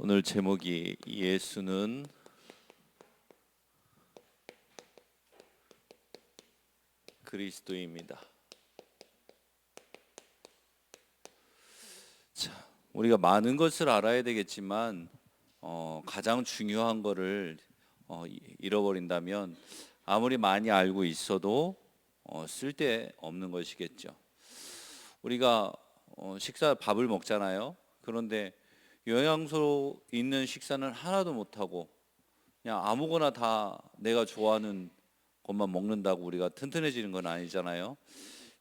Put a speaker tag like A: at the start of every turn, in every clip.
A: 오늘 제목이 예수는 그리스도입니다. 자, 우리가 많은 것을 알아야 되겠지만 어, 가장 중요한 것을 어, 이- 잃어버린다면 아무리 많이 알고 있어도 어, 쓸데 없는 것이겠죠. 우리가 어, 식사 밥을 먹잖아요. 그런데 영양소 있는 식사는 하나도 못 하고 그냥 아무거나 다 내가 좋아하는 것만 먹는다고 우리가 튼튼해지는 건 아니잖아요.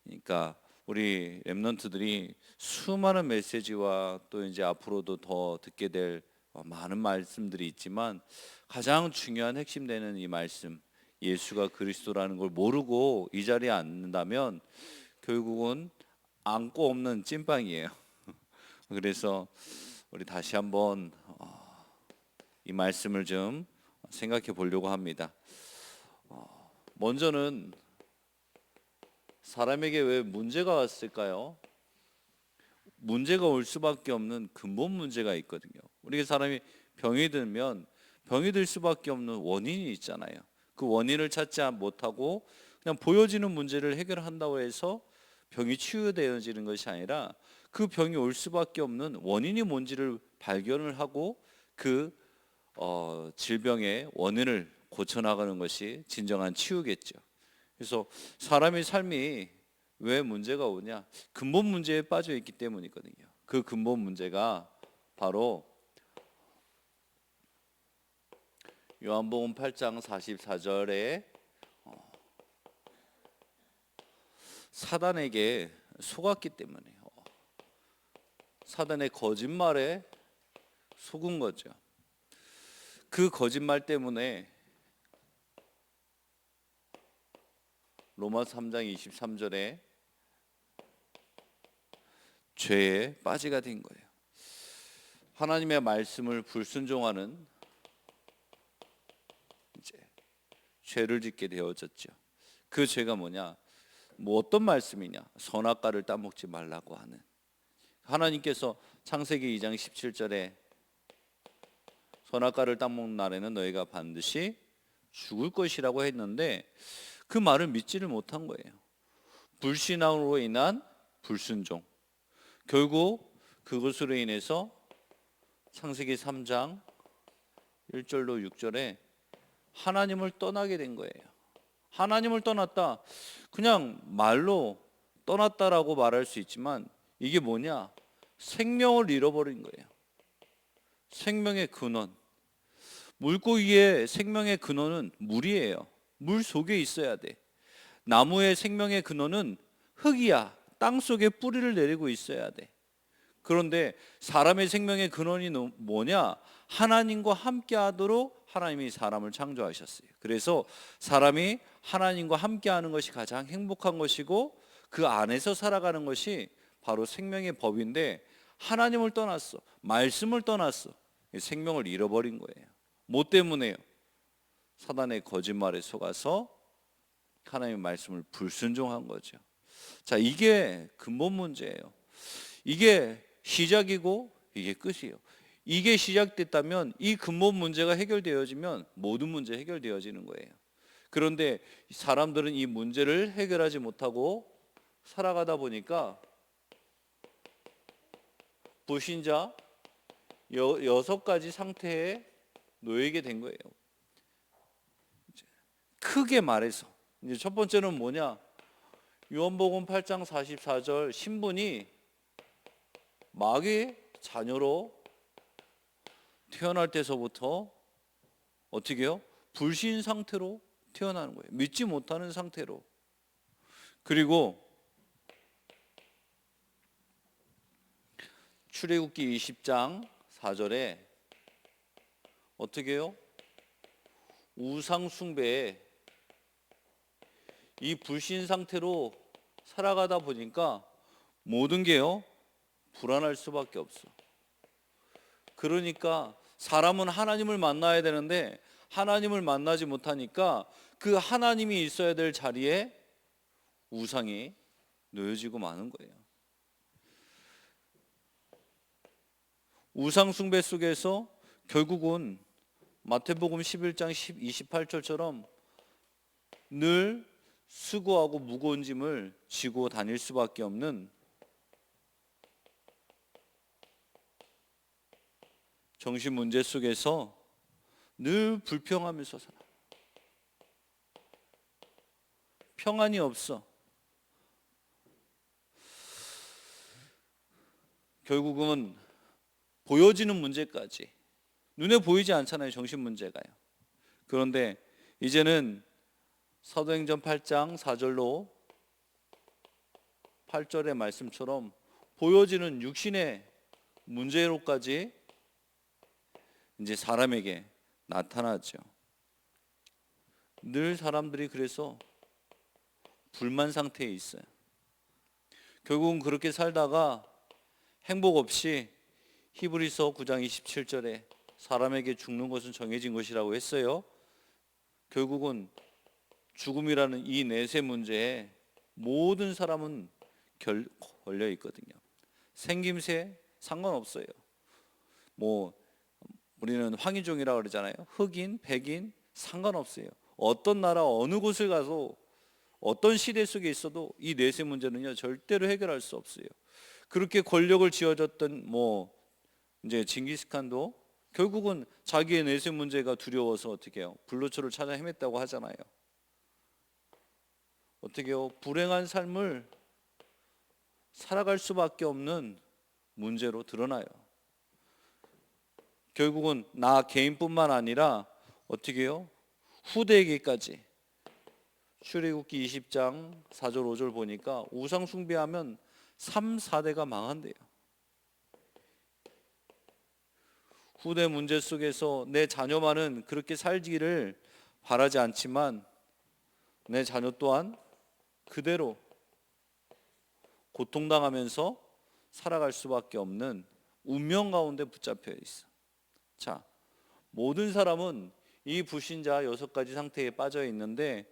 A: 그러니까 우리 랩런트들이 수많은 메시지와 또 이제 앞으로도 더 듣게 될 어, 많은 말씀들이 있지만 가장 중요한 핵심되는 이 말씀 예수가 그리스도라는 걸 모르고 이 자리에 앉는다면 결국은 안고 없는 찐빵이에요. 그래서 우리 다시 한번 어, 이 말씀을 좀 생각해 보려고 합니다. 어, 먼저는 사람에게 왜 문제가 왔을까요? 문제가 올 수밖에 없는 근본 문제가 있거든요. 우리 사람이 병이 들면 병이 들 수밖에 없는 원인이 있잖아요. 그 원인을 찾지 못하고 그냥 보여지는 문제를 해결한다고 해서 병이 치유되어지는 것이 아니라 그 병이 올 수밖에 없는 원인이 뭔지를 발견을 하고 그 어, 질병의 원인을 고쳐 나가는 것이 진정한 치유겠죠. 그래서 사람의 삶이 왜 문제가 오냐? 근본 문제에 빠져 있기 때문이거든요. 그 근본 문제가 바로 요한복음 8장 44절에 어, 사단에게 속았기 때문이에요. 사단의 거짓말에 속은 거죠. 그 거짓말 때문에 로마 3장 23절에 죄에 빠지가 된 거예요. 하나님의 말씀을 불순종하는 이제 죄를 짓게 되어졌죠. 그 죄가 뭐냐? 뭐 어떤 말씀이냐? 선악과를 따먹지 말라고 하는 하나님께서 창세기 2장 17절에 선악과를 따먹는 날에는 너희가 반드시 죽을 것이라고 했는데 그 말을 믿지를 못한 거예요. 불신앙으로 인한 불순종. 결국 그것으로 인해서 창세기 3장 1절로 6절에 하나님을 떠나게 된 거예요. 하나님을 떠났다. 그냥 말로 떠났다라고 말할 수 있지만 이게 뭐냐? 생명을 잃어버린 거예요. 생명의 근원. 물고기의 생명의 근원은 물이에요. 물 속에 있어야 돼. 나무의 생명의 근원은 흙이야. 땅 속에 뿌리를 내리고 있어야 돼. 그런데 사람의 생명의 근원이 너- 뭐냐? 하나님과 함께 하도록 하나님이 사람을 창조하셨어요. 그래서 사람이 하나님과 함께 하는 것이 가장 행복한 것이고 그 안에서 살아가는 것이 바로 생명의 법인데 하나님을 떠났어. 말씀을 떠났어. 생명을 잃어버린 거예요. 뭐 때문에요? 사단의 거짓말에 속아서 하나님의 말씀을 불순종한 거죠. 자, 이게 근본 문제예요. 이게 시작이고 이게 끝이에요. 이게 시작됐다면 이 근본 문제가 해결되어지면 모든 문제 해결되어지는 거예요. 그런데 사람들은 이 문제를 해결하지 못하고 살아가다 보니까 불신자 여, 여섯 가지 상태에 놓이게 된 거예요. 크게 말해서 이제 첫 번째는 뭐냐? 요한복음 8장 44절 신분이 마귀의 자녀로 태어날 때서부터 어떻게요? 불신 상태로 태어나는 거예요. 믿지 못하는 상태로. 그리고 출애굽기 20장 4절에 어떻게 해요? 우상 숭배에 이 불신 상태로 살아가다 보니까 모든 게요 불안할 수밖에 없어. 그러니까 사람은 하나님을 만나야 되는데 하나님을 만나지 못하니까 그 하나님이 있어야 될 자리에 우상이 놓여지고 마는 거예요. 우상 숭배 속에서 결국은 마태복음 11장 28절처럼 늘 수고하고 무거운 짐을 지고 다닐 수밖에 없는 정신 문제 속에서 늘 불평하면서 살아. 평안이 없어. 결국은 보여지는 문제까지 눈에 보이지 않잖아요. 정신 문제가요. 그런데 이제는 사도행전 8장 4절로 8절의 말씀처럼 보여지는 육신의 문제로까지 이제 사람에게 나타나죠. 늘 사람들이 그래서 불만 상태에 있어요. 결국은 그렇게 살다가 행복 없이 히브리서 9장 27절에 사람에게 죽는 것은 정해진 것이라고 했어요. 결국은 죽음이라는 이 내세 문제에 모든 사람은 결, 걸려 있거든요. 생김새 상관없어요. 뭐 우리는 황인종이라 고 그러잖아요. 흑인, 백인 상관없어요. 어떤 나라 어느 곳을 가도 어떤 시대 속에 있어도 이 내세 문제는요 절대로 해결할 수 없어요. 그렇게 권력을 쥐어줬던 뭐 이제 징기스칸도 결국은 자기의 내세 문제가 두려워서 어떻게 해요? 불로초를 찾아 헤맸다고 하잖아요. 어떻게 해요? 불행한 삶을 살아갈 수밖에 없는 문제로 드러나요. 결국은 나 개인뿐만 아니라 어떻게 해요? 후대에게까지 출애굽기 20장 4절 5절 보니까 우상 숭배하면 3, 4대가 망한대요. 후대 문제 속에서 내 자녀만은 그렇게 살기를 바라지 않지만 내 자녀 또한 그대로 고통당하면서 살아갈 수밖에 없는 운명 가운데 붙잡혀 있어. 자, 모든 사람은 이 불신자 여섯 가지 상태에 빠져 있는데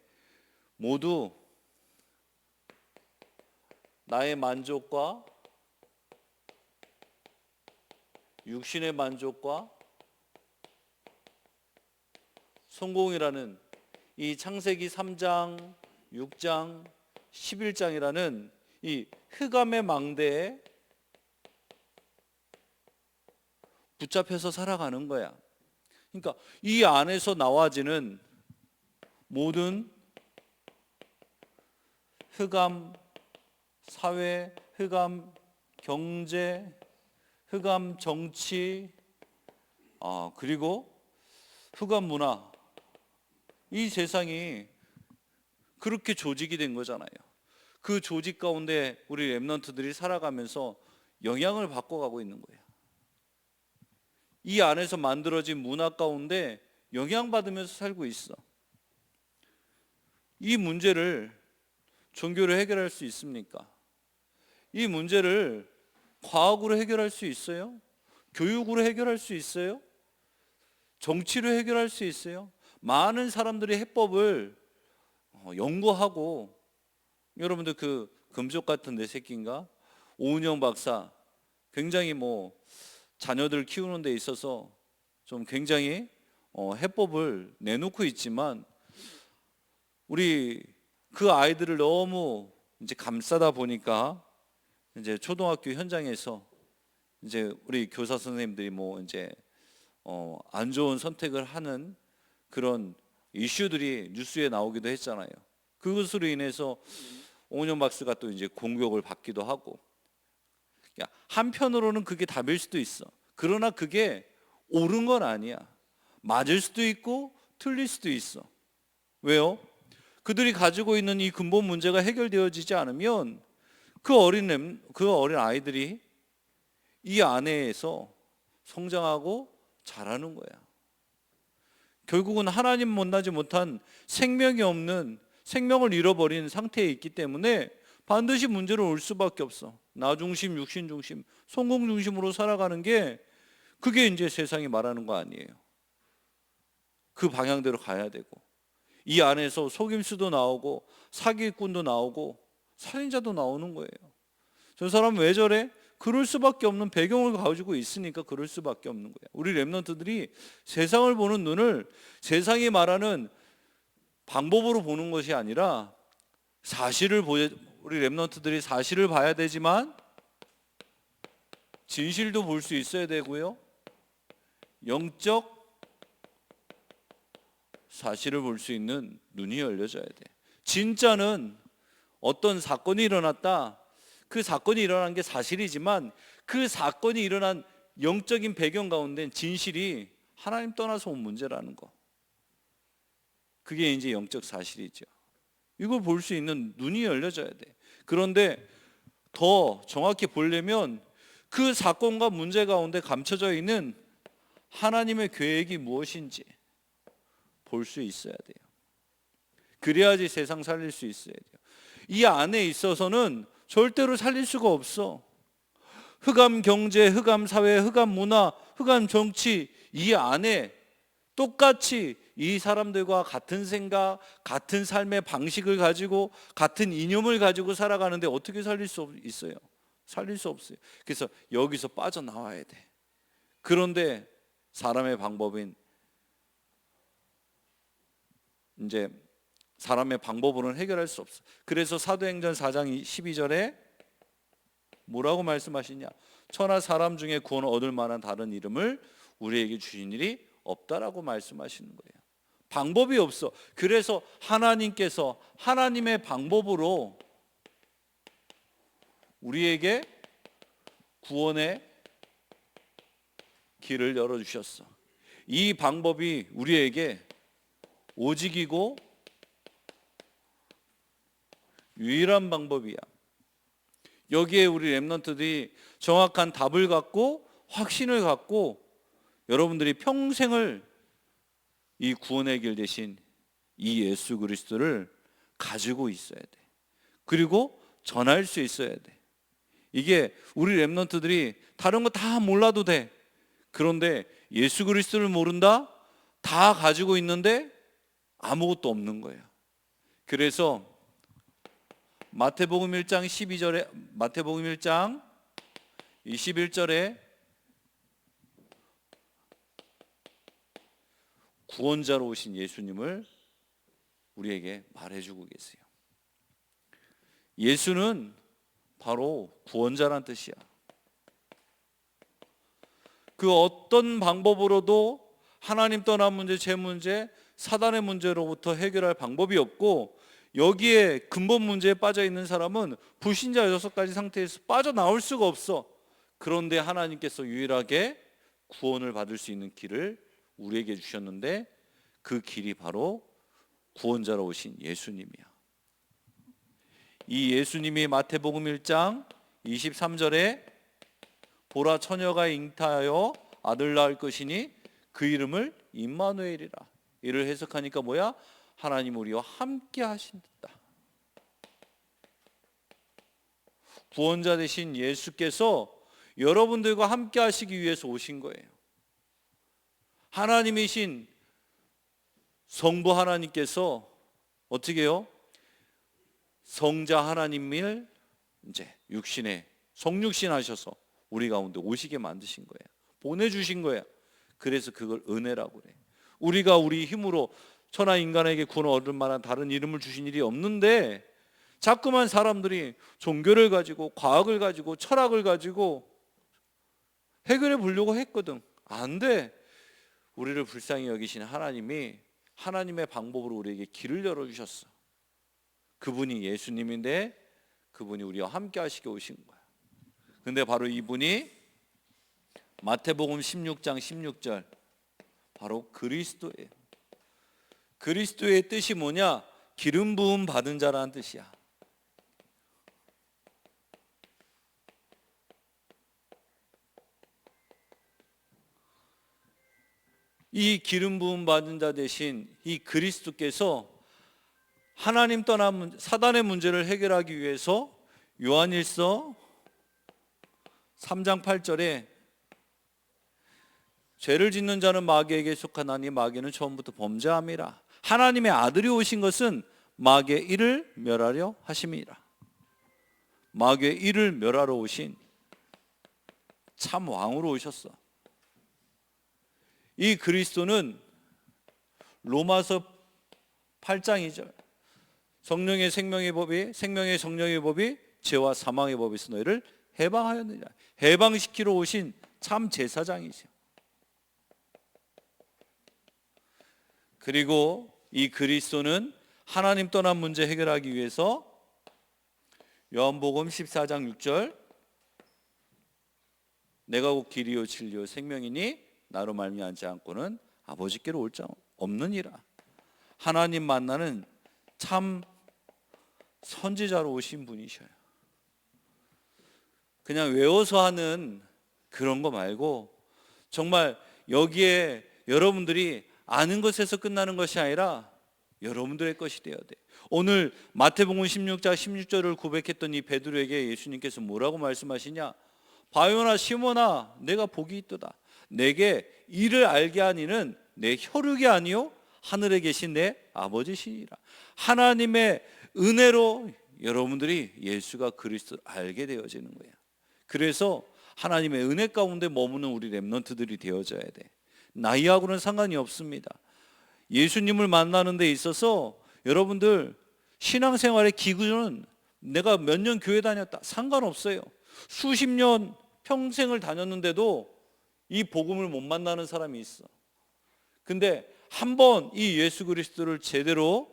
A: 모두 나의 만족과 육신의 만족과 성공이라는 이 창세기 3장, 6장, 11장이라는 이 흑암의 망대에 붙잡혀서 살아가는 거야. 그러니까 이 안에서 나와지는 모든 흑암 사회, 흑암 경제, 흑암 정치, 아, 그리고 흑암 문화. 이 세상이 그렇게 조직이 된 거잖아요. 그 조직 가운데 우리 랩런트들이 살아가면서 영향을 바꿔가고 있는 거예요. 이 안에서 만들어진 문화 가운데 영향받으면서 살고 있어. 이 문제를 종교로 해결할 수 있습니까? 이 문제를 과학으로 해결할 수 있어요? 교육으로 해결할 수 있어요? 정치로 해결할 수 있어요? 많은 사람들이 해법을 어, 연구하고 여러분들 그 금쪽 같은 내 새끼인가 오은영 박사 굉장히 뭐 자녀들 키우는 데 있어서 좀 굉장히 어, 해법을 내놓고 있지만 우리 그 아이들을 너무 이제 감싸다 보니까 이제 초등학교 현장에서 이제 우리 교사 선생님들이 뭐 이제 어, 안 좋은 선택을 하는 그런 이슈들이 뉴스에 나오기도 했잖아요. 그것으로 인해서 오은영 박사가 또 이제 공격을 받기도 하고 야, 한편으로는 그게 답일 수도 있어. 그러나 그게 옳은 건 아니야. 맞을 수도 있고 틀릴 수도 있어. 왜요? 그들이 가지고 있는 이 근본 문제가 해결되어지지 않으면 그 어린 그 어린 아이들이 이 안에서 성장하고 자라는 거야. 결국은 하나님 만나지 못한 생명이 없는 생명을 잃어버린 상태에 있기 때문에 반드시 문제를 올 수밖에 없어. 나 중심, 육신 중심, 성공 중심으로 살아가는 게 그게 이제 세상이 말하는 거 아니에요. 그 방향대로 가야 되고 이 안에서 속임수도 나오고 사기꾼도 나오고 살인자도 나오는 거예요. 저 사람 왜 저래? 그럴 수밖에 없는 배경을 가지고 있으니까 그럴 수밖에 없는 거야. 우리 렘넌트들이 세상을 보는 눈을 세상이 말하는 방법으로 보는 것이 아니라 사실을 보 우리 렘넌트들이 사실을 봐야 되지만 진실도 볼 수 있어야 되고요. 영적 사실을 볼 수 있는 눈이 열려져야 돼. 진짜는 어떤 사건이 일어났다. 그 사건이 일어난 게 사실이지만 그 사건이 일어난 영적인 배경 가운데 진실이 하나님 떠나서 온 문제라는 거. 그게 이제 영적 사실이죠. 이걸 볼 수 있는 눈이 열려져야 돼. 그런데 더 정확히 보려면 그 사건과 문제 가운데 감춰져 있는 하나님의 계획이 무엇인지 볼 수 있어야 돼요. 그래야지 세상 살릴 수 있어야 돼요. 이 안에 있어서는 절대로 살릴 수가 없어. 흑암 경제, 흑암 사회, 흑암 문화, 흑암 정치 이 안에 똑같이 이 사람들과 같은 생각, 같은 삶의 방식을 가지고 같은 이념을 가지고 살아가는데 어떻게 살릴 수 없- 있어요? 살릴 수 없어요. 그래서 여기서 빠져나와야 돼. 그런데 사람의 방법인 이제 사람의 방법으로는 해결할 수 없어. 그래서 사도행전 4장 12절에 뭐라고 말씀하시냐? 천하 사람 중에 구원을 얻을 만한 다른 이름을 우리에게 주신 일이 없다라고 말씀하시는 거예요. 방법이 없어. 그래서 하나님께서 하나님의 방법으로 우리에게 구원의 길을 열어 주셨어. 이 방법이 우리에게 오직이고 유일한 방법이야. 여기에 우리 렘넌트들이 정확한 답을 갖고 확신을 갖고 여러분들이 평생을 이 구원의 길 대신 이 예수 그리스도를 가지고 있어야 돼. 그리고 전할 수 있어야 돼. 이게 우리 렘넌트들이 다른 거 다 몰라도 돼. 그런데 예수 그리스도를 모른다? 다 가지고 있는데 아무것도 없는 거예요. 그래서 마태복음 1장 12절에 마태복음 1장 21절에 구원자로 오신 예수님을 우리에게 말해주고 계세요. 예수는 바로 구원자란 뜻이야. 그 어떤 방법으로도 하나님 떠난 문제, 제 문제, 사단의 문제로부터 해결할 방법이 없고 여기에 근본 문제에 빠져 있는 사람은 불신자 여섯 가지 상태에서 빠져나올 수가 없어. 그런데 하나님께서 유일하게 구원을 받을 수 있는 길을 우리에게 주셨는데 그 길이 바로 구원자로 오신 예수님이야. 이 예수님이 마태복음 1장 23절에 보라 처녀가 잉타하여 아들 낳을 것이니 그 이름을 임마누엘이라. 이를 해석하니까 뭐야? 하나님 우리와 함께 하신다. 구원자 되신 예수께서 여러분들과 함께 하시기 위해서 오신 거예요. 하나님이신 성부 하나님께서 어떻게 해요? 성자 하나님을 이제 육신에 성육신 하셔서 우리 가운데 오시게 만드신 거예요. 보내주신 거예요. 그래서 그걸 은혜라고 그래. 우리가 우리 힘으로 천하 인간에게 구원 얻을 만한 다른 이름을 주신 일이 없는데 자꾸만 사람들이 종교를 가지고 과학을 가지고 철학을 가지고 해결해 보려고 했거든. 안 돼. 우리를 불쌍히 여기신 하나님이 하나님의 방법으로 우리에게 길을 열어 주셨어. 그분이 예수님인데 그분이 우리와 함께 하시게 오신 거야. 근데 바로 이분이 마태복음 16장 16절 바로 그리스도예요. 그리스도의 뜻이 뭐냐? 기름 부음 받은 자라는 뜻이야. 이 기름 부음 받은 자 대신 이 그리스도께서 하나님 떠난 문- 사단의 문제를 해결하기 위해서 요한일서 3장 8절에 죄를 짓는 자는 마귀에게 속하나니 마귀는 처음부터 범죄함이라. 하나님의 아들이 오신 것은 마귀의 일을 멸하려 하심이라. 마귀의 일을 멸하러 오신 참 왕으로 오셨어. 이 그리스도는 로마서 8장 2절 성령의 생명의 법이 생명의 성령의 법이 죄와 사망의 법에서 너희를 해방하였느냐 해방시키러 오신 참 제사장이죠. 그리고 이 그리스도는 하나님 떠난 문제 해결하기 위해서 요한복음 14장 6절 내가 곧 길이요 진리요 생명이니 나로 말미암지 않고는 아버지께로 올 자 없느니라. 하나님 만나는 참 선지자로 오신 분이셔요. 그냥 외워서 하는 그런 거 말고 정말 여기에 여러분들이 아는 것에서 끝나는 것이 아니라 여러분들의 것이 되어야 돼. 오늘 마태복음 16장 16절을 고백했던 이 베드로에게 예수님께서 뭐라고 말씀하시냐? 바요나 시몬아 내가 복이 있도다. 내게 이를 알게 하니는 내 혈육이 아니요 하늘에 계신 내 아버지시니라. 하나님의 은혜로 여러분들이 예수가 그리스도 알게 되어지는 거야. 그래서 하나님의 은혜 가운데 머무는 우리 렘넌트들이 되어져야 돼. 나이하고는 상관이 없습니다. 예수님을 만나는 데 있어서 여러분들 신앙생활의 기준은 내가 몇 년 교회 다녔다 상관없어요. 수십 년 평생을 다녔는데도 이 복음을 못 만나는 사람이 있어. 근데 한 번 이 예수 그리스도를 제대로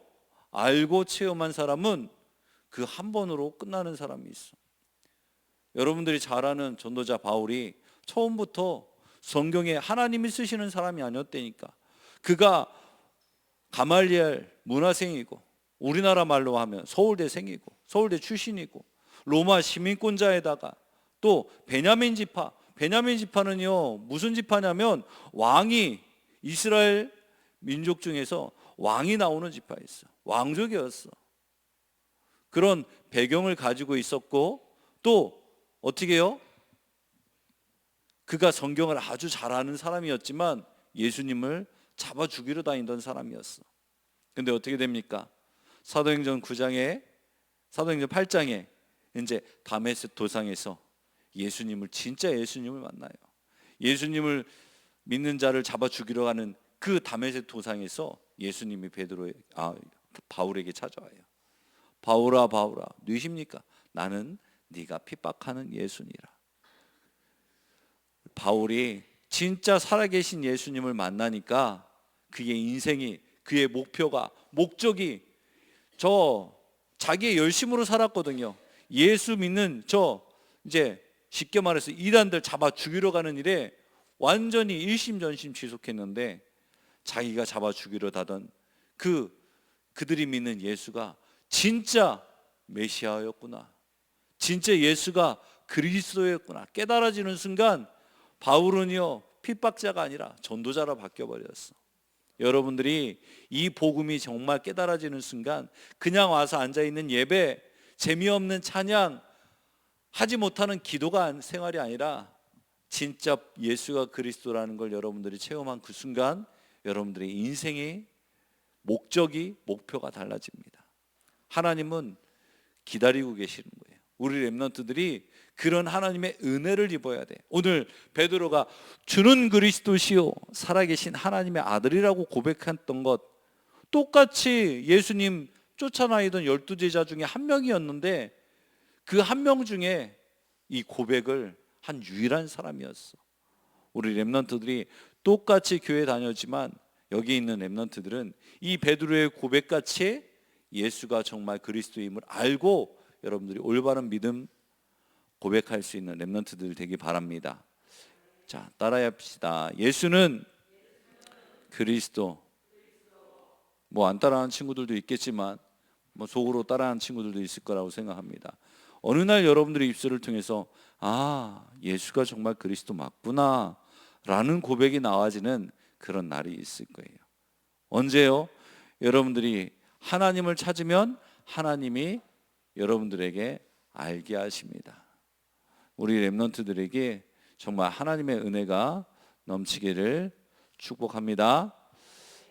A: 알고 체험한 사람은 그 한 번으로 끝나는 사람이 있어. 여러분들이 잘 아는 전도자 바울이 처음부터 성경에 하나님이 쓰시는 사람이 아니었다니까. 그가 가말리엘 문화생이고 우리나라 말로 하면 서울대생이고 서울대 출신이고 로마 시민권자에다가 또 베냐민 지파 베냐민 지파는요 무슨 지파냐면 왕이 이스라엘 민족 중에서 왕이 나오는 지파였어 왕족이었어 그런 배경을 가지고 있었고 또 어떻게요? 그가 성경을 아주 잘 아는 사람이었지만 예수님을 잡아 죽이러 다니던 사람이었어. 근데 어떻게 됩니까? 사도행전 9장에 사도행전 8장에 이제 다메스 도상에서 예수님을 진짜 예수님을 만나요. 예수님을 믿는 자를 잡아 죽이러 가는 그 다메섹 도상에서 예수님이 베드로에 아 바울에게 찾아와요. 바울아 바울아 누이십니까? 나는 네가 핍박하는 예수니라. 바울이 진짜 살아계신 예수님을 만나니까 그의 인생이 그의 목표가 목적이 저 자기의 열심으로 살았거든요. 예수 믿는 저 이제 쉽게 말해서 이단들 잡아 죽이러 가는 일에 완전히 일심전심 지속했는데 자기가 잡아 죽이려 다던 그 그들이 믿는 예수가 진짜 메시아였구나. 진짜 예수가 그리스도였구나. 깨달아지는 순간 바울은요 핍박자가 아니라 전도자로 바뀌어 버렸어. 여러분들이 이 복음이 정말 깨달아지는 순간 그냥 와서 앉아 있는 예배, 재미없는 찬양, 하지 못하는 기도가 생활이 아니라 진짜 예수가 그리스도라는 걸 여러분들이 체험한 그 순간 여러분들의 인생의 목적이 목표가 달라집니다. 하나님은 기다리고 계시는 거예요. 우리 렘넌트들이 그런 하나님의 은혜를 입어야 돼. 오늘 베드로가 주는 그리스도시요 살아계신 하나님의 아들이라고 고백했던 것 똑같이 예수님 쫓아나이던 열두 제자 중에 한 명이었는데 그 한 명 중에 이 고백을 한 유일한 사람이었어. 우리 렘넌트들이 똑같이 교회 다녔지만 여기 있는 렘넌트들은 이 베드로의 고백같이 예수가 정말 그리스도임을 알고 여러분들이 올바른 믿음 고백할 수 있는 렘넌트들 되기 바랍니다. 자, 따라해 봅시다. 예수는 그리스도. 뭐 안 따라하는 친구들도 있겠지만 뭐 속으로 따라하는 친구들도 있을 거라고 생각합니다. 어느 날 여러분들의 입술을 통해서 아, 예수가 정말 그리스도 맞구나 라는 고백이 나와지는 그런 날이 있을 거예요. 언제요? 여러분들이 하나님을 찾으면 하나님이 여러분들에게 알게 하십니다. 우리 렘넌트들에게 정말 하나님의 은혜가 넘치기를 축복합니다.